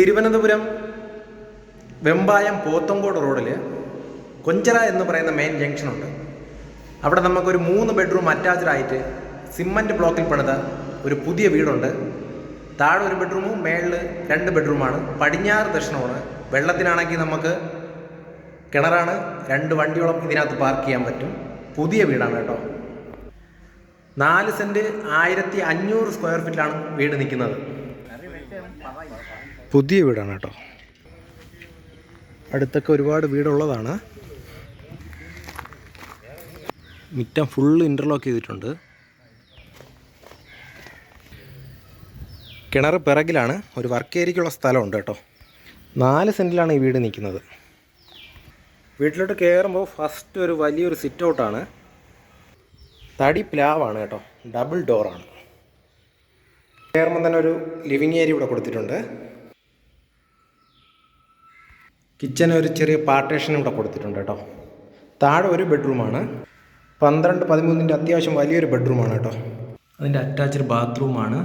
തിരുവനന്തപുരം വെമ്പായം പോത്തങ്കോട് റോഡിൽ കൊഞ്ചറ എന്ന് പറയുന്ന മെയിൻ ജംഗ്ഷനുണ്ട് അവിടെ നമുക്കൊരു മൂന്ന് ബെഡ്റൂം അറ്റാച്ച്ഡ് ആയിട്ട് സിമ്മന്റ് ബ്ലോക്കിൽ പണിത ഒരു പുതിയ വീടുണ്ട്. താഴെ ഒരു ബെഡ്റൂമും മേളിൽ രണ്ട് ബെഡ്റൂമാണ് പടിഞ്ഞാറ് ദർശനമാണ്. വെള്ളത്തിനാണെങ്കിൽ നമുക്ക് കിണറാണ്. രണ്ട് വണ്ടിയോളം ഇതിനകത്ത് പാർക്ക് ചെയ്യാൻ പറ്റും. പുതിയ വീടാണ് കേട്ടോ. നാല് സെന്റ് ആയിരത്തി അഞ്ഞൂറ് സ്ക്വയർ ഫീറ്റിലാണ് വീട് നിൽക്കുന്നത്. പുതിയ വീടാണ് കേട്ടോ. അടുത്തൊക്കെ ഒരുപാട് വീടുള്ളതാണ്. മിറ്റം ഫുള്ള് ഇന്റർലോക്ക് ചെയ്തിട്ടുണ്ട്. കിണർ പിറകിലാണ് ഒരു വർക്ക് ഏരിയയ്ക്കുള്ള സ്ഥലമുണ്ട് കേട്ടോ. നാല് സെന്റിലാണ് ഈ വീട് നിൽക്കുന്നത്. വീട്ടിലോട്ട് കയറുമ്പോൾ ഫസ്റ്റ് ഒരു വലിയൊരു സിറ്റ് ഔട്ടാണ് തടി പ്ലാവാണ് കേട്ടോ. ഡബിൾ ഡോറാണ് കയറുമ്പോൾ തന്നെ ഒരു ലിവിങ് ഏരിയ ഇവിടെ കൊടുത്തിട്ടുണ്ട്. കിച്ചന് ഒരു ചെറിയ പാർട്ടേഷൻ ഇവിടെ കൊടുത്തിട്ടുണ്ട് കേട്ടോ. താഴെ ഒരു ബെഡ്റൂമാണ്. പന്ത്രണ്ട് പതിമൂന്നിന്റെ അത്യാവശ്യം വലിയൊരു ബെഡ്റൂമാണ് കേട്ടോ. അതിന്റെ അറ്റാച്ച്ഡ് ബാത്റൂമാണ്.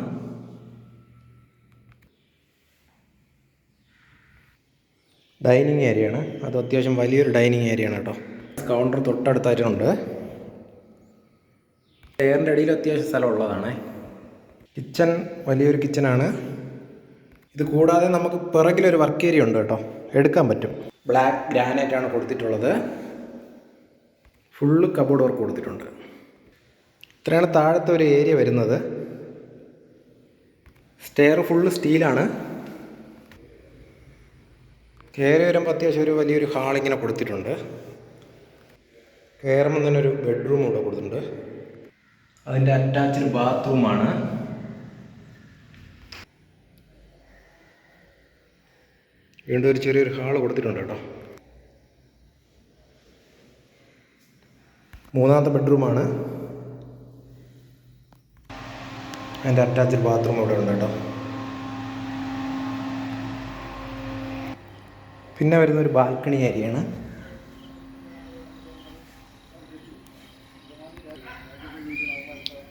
ഡൈനിങ് ഏരിയയാണ്. അത് അത്യാവശ്യം വലിയൊരു ഡൈനിങ് ആണ് കേട്ടോ. കൗണ്ടർ തൊട്ടടുത്തായിട്ടുണ്ട്. എയറിന്റെ അടിയിൽ അത്യാവശ്യം സ്ഥലം ഉള്ളതാണ്. കിച്ചൺ വലിയൊരു കിച്ചണാണ് ഇത് കൂടാതെ നമുക്ക് പിറകിലൊരു വർക്ക് ഏരിയ ഉണ്ട് കേട്ടോ. എടുക്കാൻ പറ്റും. ബ്ലാക്ക് ഗ്രാനൈറ്റ് ആണ് കൊടുത്തിട്ടുള്ളത്. ഫുള്ള് കബോർഡ് വർക്ക് കൊടുത്തിട്ടുണ്ട്. ഇത്രയാണ് താഴത്തെ ഒരു ഏരിയ വരുന്നത്. സ്റ്റെയർ ഫുള്ള് സ്റ്റീലാണ് കയറി വരുമ്പോൾ അത്യാവശ്യം ഒരു വലിയൊരു ഹാളിങ്ങനെ കൊടുത്തിട്ടുണ്ട്. കയറുമ്പോൾ തന്നെ ഒരു ബെഡ്റൂം ഇവിടെ കൊടുത്തിട്ടുണ്ട്. അതിന്റെ അറ്റാച്ച്ഡ് ബാത്റൂമാണ് വീണ്ടും ഒരു ചെറിയൊരു ഹാൾ കൊടുത്തിട്ടുണ്ട് കേട്ടോ. മൂന്നാമത്തെ ബെഡ്റൂമാണ്. അതിന്റെ അറ്റാച്ച്ഡ് ബാത്റൂം അവിടെ ഉണ്ട് കേട്ടോ. പിന്നെ വരുന്ന ഒരു ബാൽക്കണി ഏരിയയാണ്.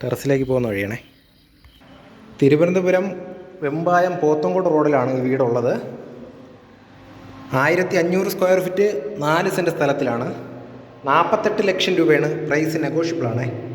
ടെറസിലേക്ക് പോകുന്ന വഴിയാണേ. തിരുവനന്തപുരം വെമ്പായം പോത്തങ്കോട് റോഡിലാണ് ഈ വീടുള്ളത്. ആയിരത്തി അഞ്ഞൂറ് സ്ക്വയർ ഫീറ്റ് നാല് സെന്റ് സ്ഥലത്തിലാണ്. നാൽപ്പത്തെട്ട് ലക്ഷം രൂപയാണ് പ്രൈസ് നെഗോഷ്യബിൾ ആണേ.